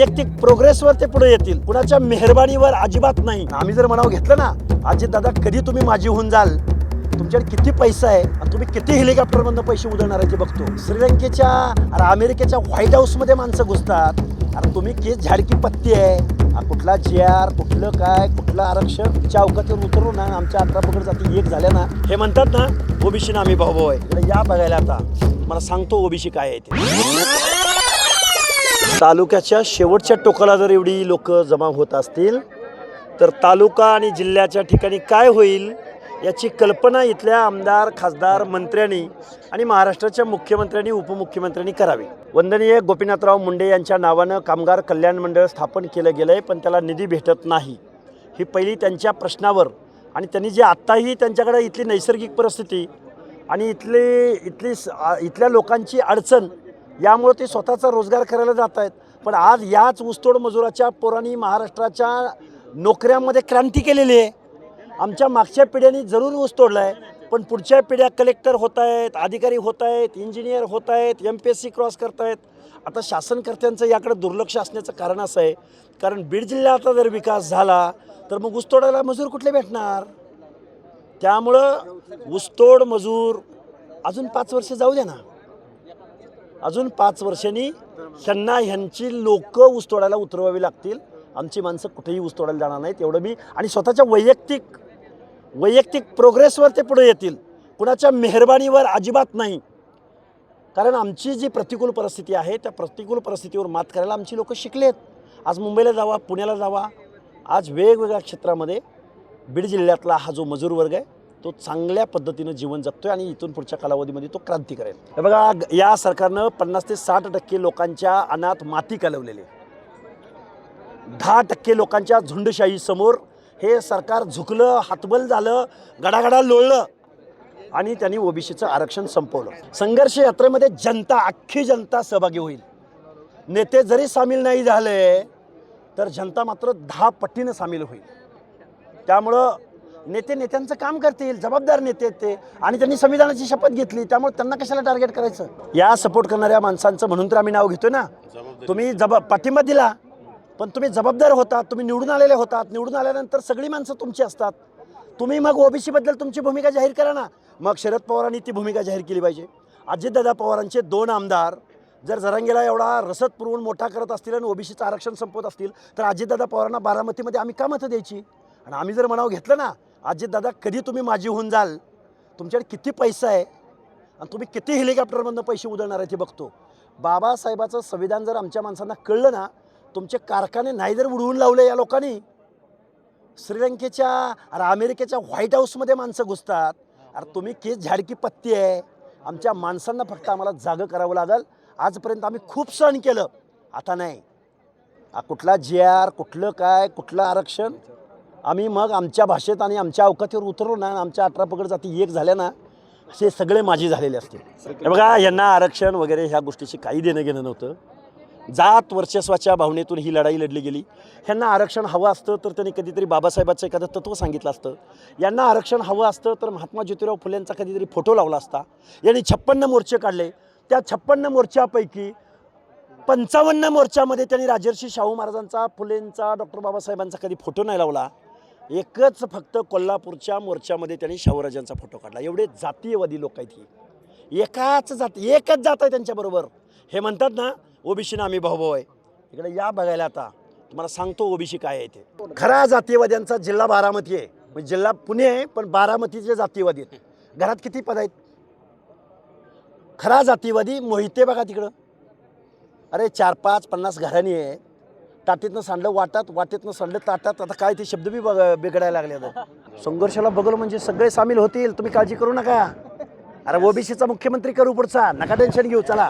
वैयक्तिक प्रोग्रेसवर ते पुढे येतील. कुणाच्या मेहरबानीवर अजिबात नाही. आम्ही जर म्हणावं घेतलं ना अजित दादा कधी तुम्ही माझी होऊन जाल? तुमच्याकडे किती पैसा आहे? आणि तुम्ही किती हेलिकॉप्टरमधनं पैसे उधळणार आहे ते बघतो. श्रीलंकेच्या अरे अमेरिकेच्या व्हाईट हाऊसमध्ये माणसं घुसतात. अरे तुम्ही केस झाडकी पत्ती आहे. कुठला जी आर कुठलं काय कुठलं आरक्षण? चौकातीवर उतरून ना आमच्या अठरा पकड जाती एक झाल्या ना. हे म्हणतात ना ओबीसी ना आम्ही भाऊ भाऊ आहे या बघायला आता. मला सांगतो ओबीसी काय आहे ते. तालुक्याच्या शेवटच्या टोकाला जर एवढी लोक जमा होत असतील तर तालुका आणि जिल्ह्याच्या ठिकाणी काय होईल याची कल्पना इथल्या आमदार खासदार मंत्र्यांनी आणि महाराष्ट्राच्या मुख्यमंत्र्यांनी उपमुख्यमंत्र्यांनी करावी. वंदनीय गोपीनाथराव मुंडे यांच्या नावानं कामगार कल्याण मंडळ स्थापन केलं गेलं आहे पण त्याला निधी भेटत नाही. ही पहिली त्यांच्या प्रश्नावर आणि त्यांनी जे आत्ताही त्यांच्याकडे इथली नैसर्गिक परिस्थिती आणि इथली इथली स- इथल्या लोकांची अडचण यामुळे ते स्वतःचा रोजगार करायला जात आहेत पण आज याच ऊसतोड मजुराच्या पोरांनी महाराष्ट्राच्या नोकऱ्यांमध्ये क्रांती केलेली आहे. आमच्या मागच्या पिढ्यांनी जरूर ऊस तोडला आहे पण पुढच्या पिढ्या कलेक्टर होत आहेत अधिकारी होत आहेत इंजिनियर होत आहेत M P S C cross करत आहेत आता शासनकर्त्यांचं याकडे दुर्लक्ष असण्याचं कारण असं आहे. कारण बीड जिल्ह्याचा जर विकास झाला तर मग ऊसतोडायला मजूर कुठले भेटणार? त्यामुळं ऊसतोड मजूर अजून पाच वर्ष जाऊ द्या ना. अजून पाच वर्षांनी ह्यांना ह्यांची लोक ऊसतोडायला उतरवावी लागतील. आमची माणसं कुठेही ऊसतोडायला जाणार नाहीत एवढं मी आणि स्वतःच्या वैयक्तिक वैयक्तिक प्रोग्रेसवर ते पुढे येतील. कुणाच्या मेहरबानीवर अजिबात नाही. कारण आमची जी प्रतिकूल परिस्थिती आहे त्या प्रतिकूल परिस्थितीवर मात करायला आमची लोकं शिकलेत. आज मुंबईला जावा पुण्याला जावा. आज वेगवेगळ्या क्षेत्रामध्ये बीड जिल्ह्यातला हा जो मजूर वर्ग आहे तो चांगल्या पद्धतीनं जीवन जगतोय आणि इथून पुढच्या कालावधीमध्ये तो क्रांती करेल बघा या सरकारनं पन्नास ते साठ टक्के लोकांच्या अनाथ माती कालवलेली आहे. दहा टक्के लोकांच्या झुंडशाहीसमोर हे सरकार झुकलं हातबल झालं गडागडा लोळलं आणि त्यांनी ओबीसीचं आरक्षण संपवलं. संघर्ष यात्रेमध्ये जनता अख्खी जनता सहभागी होईल. नेते जरी सामील नाही झाले तर जनता मात्र दहा पट्टीनं सामील होईल. त्यामुळं नेते नेत्यांचं काम करतील जबाबदार नेते आहेत ते. आणि त्यांनी संविधानाची शपथ घेतली त्यामुळे त्यांना कशाला टार्गेट करायचं? या सपोर्ट करणाऱ्या माणसांचं म्हणून तर आम्ही नाव घेतोय ना. तुम्ही जबा पाठिंबा दिला पण तुम्ही जबाबदार होतात तुम्ही निवडून आलेले होतात. निवडून आल्यानंतर सगळी माणसं तुमची असतात. तुम्ही मग ओबीसी बद्दल तुमची भूमिका जाहीर करा ना. मग शरद पवारांनी ती भूमिका जाहीर केली पाहिजे. अजितदादा पवारांचे दोन आमदार जर जरांगेला एवढा रसद पुरवून मोठा करत असतील आणि ओबीसीचं आरक्षण संपवत असतील तर अजितदादा पवारांना बारामतीमध्ये आम्ही का मतं द्यायची? आणि आम्ही जर म्हणावं घेतलं ना अजितदादा कधी तुम्ही माझी होऊन जाल? तुमच्याकडे किती पैसा आहे? आणि तुम्ही किती हेलिकॉप्टरमधनं पैसे उधळणार आहे ते बघतो. बाबासाहेबाचं संविधान जर आमच्या माणसांना कळलं ना तुमचे कारखाने नाही जर उडवून लावले या लोकांनी श्रीलंकेच्या अरे अमेरिकेच्या व्हाईट हाऊसमध्ये माणसं घुसतात. अरे तुम्ही केस झाडकी पत्ती आहे. आमच्या माणसांना फक्त आम्हाला जागं करावं लागेल. आजपर्यंत आम्ही खूप सहन केलं. आता नाही. कुठला जी आर कुठलं काय कुठलं आरक्षण? आम्ही मग आमच्या भाषेत आणि आमच्या अवकातीवर उतरलो ना आमच्या अठरा पकड जाती एक झाल्या ना असे सगळे माझी झालेले असतील. बघा यांना आरक्षण वगैरे ह्या गोष्टीशी काही देणं घेणं नव्हतं. जात वर्चस्वाच्या भावनेतून ही लढाई लढली गेली. ह्यांना आरक्षण हवं असतं तर त्यांनी कधीतरी बाबासाहेबाचं एखादं तत्त्व सांगितलं असतं. यांना आरक्षण हवं असतं तर महात्मा ज्योतिराव फुलेंचा कधीतरी फोटो लावला असता. यांनी छप्पन्न मोर्चे काढले. त्या छप्पन्न मोर्चापैकी पंचावन्न मोर्चामध्ये त्यांनी राजर्षी शाहू महाराजांचा फुलेंचा डॉक्टर बाबासाहेबांचा कधी फोटो नाही लावला. एकच फक्त कोल्हापूरच्या मोर्चामध्ये त्यांनी शाहूराजांचा फोटो काढला. एवढे जातीयवादी लोक आहेत ही. एकाच जात एकच जात आहे त्यांच्याबरोबर हे म्हणतात ना ओबीसीनं आम्ही भाऊ आहे. इकडे या बघायला आता. तुम्हाला सांगतो ओबीसी काय आहे ते. खरा जातीयवाद्यांचा जिल्हा बारामती आहे. म्हणजे जिल्हा पुणे आहे पण बारामतीचे जातीयवादी आहेत. घरात किती पद आहेत? खरा जातीवादी मोहिते बघा तिकडं. अरे चार पाच पन्नास घराणी आहे. ताटीतनं सांडलं वाटात वाटेतनं सांडलं ताटात. आता काय ते शब्द बी बघ बिघडायला लागले आता. संघर्षाला बघल म्हणजे सगळे सामील होतील. तुम्ही काळजी करू नका. अरे ओबीसीचा मुख्यमंत्री करू पुढचा. नका टेन्शन घेऊ. चला.